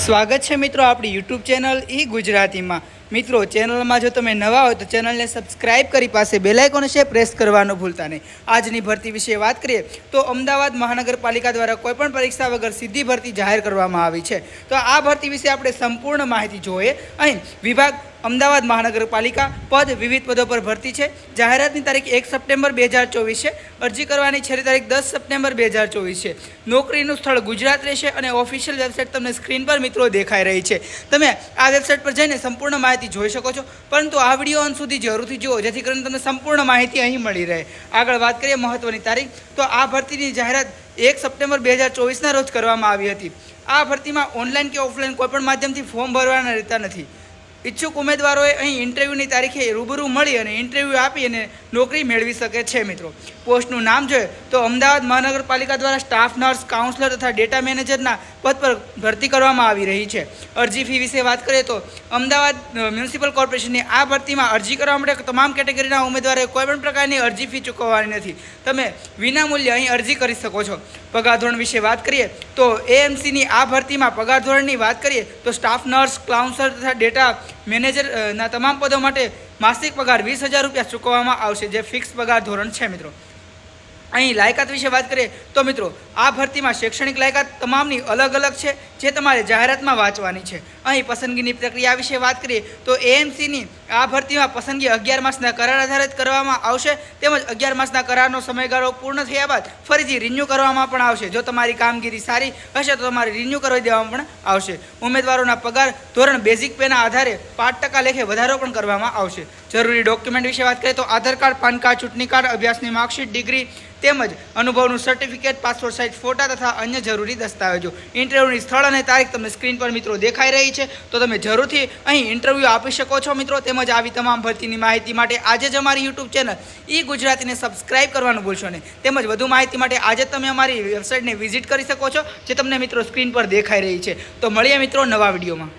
સ્વાગત છે મિત્રો આપણી યુટ્યુબ ચેનલ ઈ ગુજરાતીમાં. મિત્રો, ચેનલમાં જો તમે નવા હોય તો ચેનલને સબસ્ક્રાઇબ કરી પાસે બેલાઇકોન છે પ્રેસ કરવાનું ભૂલતા નહીં. આજની ભરતી વિશે વાત કરીએ તો અમદાવાદ મહાનગરપાલિકા દ્વારા કોઈપણ પરીક્ષા વગર સીધી ભરતી જાહેર કરવામાં આવી છે. તો આ ભરતી વિશે આપણે સંપૂર્ણ માહિતી જોઈએ. અહીં વિભાગ અમદાવાદ મહાનગરપાલિકા પદ વિવિધ પદો પર ભરતી છે. જાહેરાતની તારીખ એક સપ્ટેમ્બર બે હજાર ચોવીસ છે. અરજી કરવાની છેલ્લી તારીખ દસ સપ્ટેમ્બર બે હજાર ચોવીસ છે. નોકરીનું સ્થળ ગુજરાત રહેશે અને ઓફિશિયલ વેબસાઇટ તમને સ્ક્રીન પર મિત્રો દેખાઈ રહી છે. તમે આ વેબસાઇટ પર જઈને સંપૂર્ણ માહિતી જોઈ શકો છો. પરંતુ આ વીડિયો અંત સુધી જરૂરથી જુઓ, જેથી કરીને તમને સંપૂર્ણ માહિતી અહીં મળી રહે. આગળ વાત કરીએ મહત્ત્વની તારીખ. તો આ ભરતીની જાહેરાત એક સપ્ટેમ્બર બે હજાર ચોવીસના રોજ કરવામાં આવી હતી. આ ભરતીમાં ઓનલાઈન કે ઓફલાઈન કોઈપણ માધ્યમથી ફોર્મ ભરવાના રહેતા નથી. ઈચ્છુક ઉમેદવારોએ અહીં ઇન્ટરવ્યૂની તારીખે રૂબરૂ મળી અને ઇન્ટરવ્યૂ આપી અને નોકરી મેળવી શકે છે મિત્રો. પોસ્ટનું નામ જોઈએ તો અમદાવાદ મહાનગરપાલિકા દ્વારા સ્ટાફ નર્સ, કાઉન્સલર તથા ડેટા મેનેજરના પદ પર ભરતી કરવામાં આવી રહી છે. અરજી ફી વિશે વાત કરીએ તો અમદાવાદ મ્યુનિસિપલ કોર્પોરેશનની આ ભરતીમાં અરજી કરવા માટે તમામ કેટેગરીના ઉમેદવારોએ કોઈપણ પ્રકારની અરજી ફી ચૂકવવાની નથી. તમે વિનામૂલ્યે અહીં અરજી કરી શકો છો. પગાર ધોરણ વિશે વાત કરીએ તો એએમસીની આ ભરતીમાં પગાર ધોરણની વાત કરીએ તો સ્ટાફ નર્સ, કાઉન્સલર તથા ડેટા મેનેજર અ, ના તમામ પદો માટે માસિક પગાર વીસ હજાર રૂપિયા ચૂકવવામાં આવશે જે ફિક્સ પગાર ધોરણ છે મિત્રો. અહીં લાયકાત વિશે વાત કરીએ તો મિત્રો, આ ભરતીમાં શૈક્ષણિક લાયકાત તમામની અલગ અલગ છે, જે તમારે જાહેરાતમાં વાંચવાની છે. અહીં પસંદગીની પ્રક્રિયા વિશે વાત કરીએ તો એએમસીની આ ભરતીમાં પસંદગી અગિયાર માસના કરાર આધારિત કરવામાં આવશે, તેમજ અગિયાર માસના કરારનો સમયગાળો પૂર્ણ થયા બાદ ફરીથી રિન્યૂ કરવામાં પણ આવશે. જો તમારી કામગીરી સારી હશે તો તમારે રિન્યૂ કરાવી દેવામાં પણ આવશે. ઉમેદવારોના પગાર ધોરણ બેઝિક પેના આધારે પાંચ ટકા લેખે વધારો પણ કરવામાં આવશે. જરૂરી ડોક્યુમેન્ટ વિશે વાત કરીએ તો આધાર કાર્ડ, પાન કાર્ડ, ચૂંટણી કાર્ડ, અભ્યાસની માર્કશીટ, ડિગ્રી તેમજ અનુભવનું સર્ટિફિકેટ પાસપોર્ટ સાઇઝ ફોટા તથા અન્ય જરૂરી દસ્તાવેજો. ઇન્ટરવ્યૂની સ્થળ અને તારીખ તમને સ્ક્રીન પર મિત્રો દેખાઈ રહી છે. તો તમે જરૂરથી અહીં ઇન્ટરવ્યૂ આપી શકો છો મિત્રો. તેમજ આવી તમામ ભરતીની માહિતી માટે આજે જ અમારી યુટ્યુબ ચેનલ ઈ ગુજરાતીને સબસ્ક્રાઇબ કરવાનું ભૂલશો નહીં. તેમજ વધુ માહિતી માટે આજે તમે અમારી વેબસાઇટને વિઝિટ કરી શકો છો, જે તમને મિત્રો સ્ક્રીન પર દેખાઈ રહી છે. તો મળીએ મિત્રો નવા વિડીયોમાં.